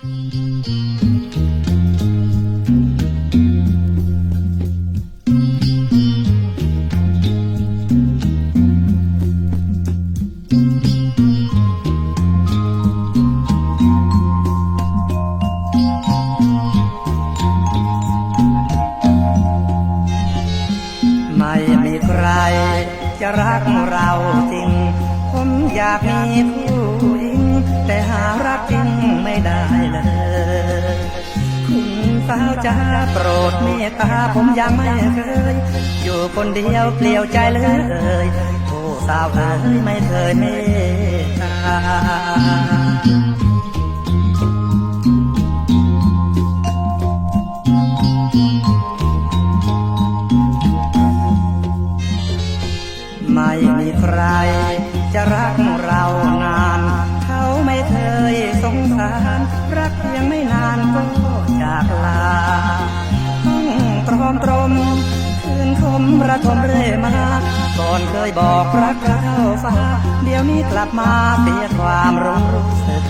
ไม่มีใครจะรักเราจริง ผมอยากมีผู้หญิง แต่หารักจริงไม่ได้ จ้าโปรดเมตตาผมยังไม่เคย อยู่คนเดียวเปลี่ยวใจเลยผู้สาวเอ๋ยไม่เคยเมตตาไม่มีใครจะรักเรานาน เขาไม่เคยส ระทมเร่มาก่อนเคยบอกรักเราฟ้า เดี๋ยวนี้กลับมาเสียความรู้สึก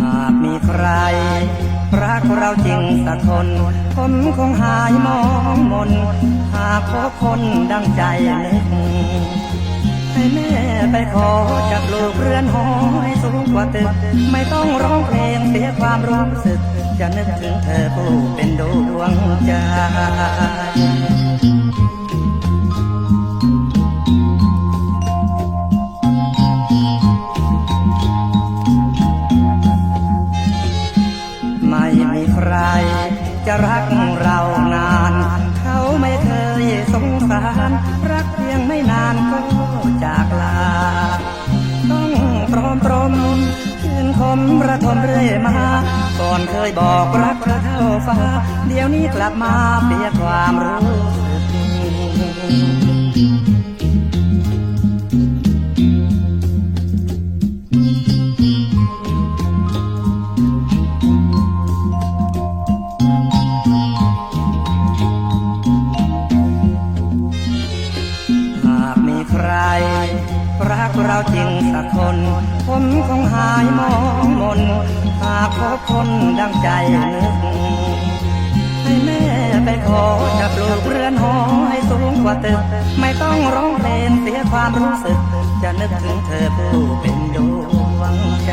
หากมีใครรักเราจริงสักคนผมคงหายมองมน หากพบคนดังใจนึก ไปขอจากลูกเรือนหอให้สูงกว่าตึก ไม่ต้องร้องเพลงเสียความรู้สึก จะนึกถึงเธอผู้เป็นดวงใจไม่มีใครจะรักเรานาน เขาไม่เคยสงสาร รักเพียงไม่นานก็ มระทมเรื่อยมา ก่อนเคยบอกรักเระเท่าฟ้า เดี๋ยวนี้กลับมาเปียความรู้สึก มีใคร รักเราจริงสักคน ผมคงหายมองมน หากพบคนดังใจนึกให้แม่ไปขอจากลูกเรือนหอให้สูงกว่าตึก ไม่ต้องร้องเพลงเสียความรู้สึก จะนึกถึงเธอผู้เป็นดวงใจ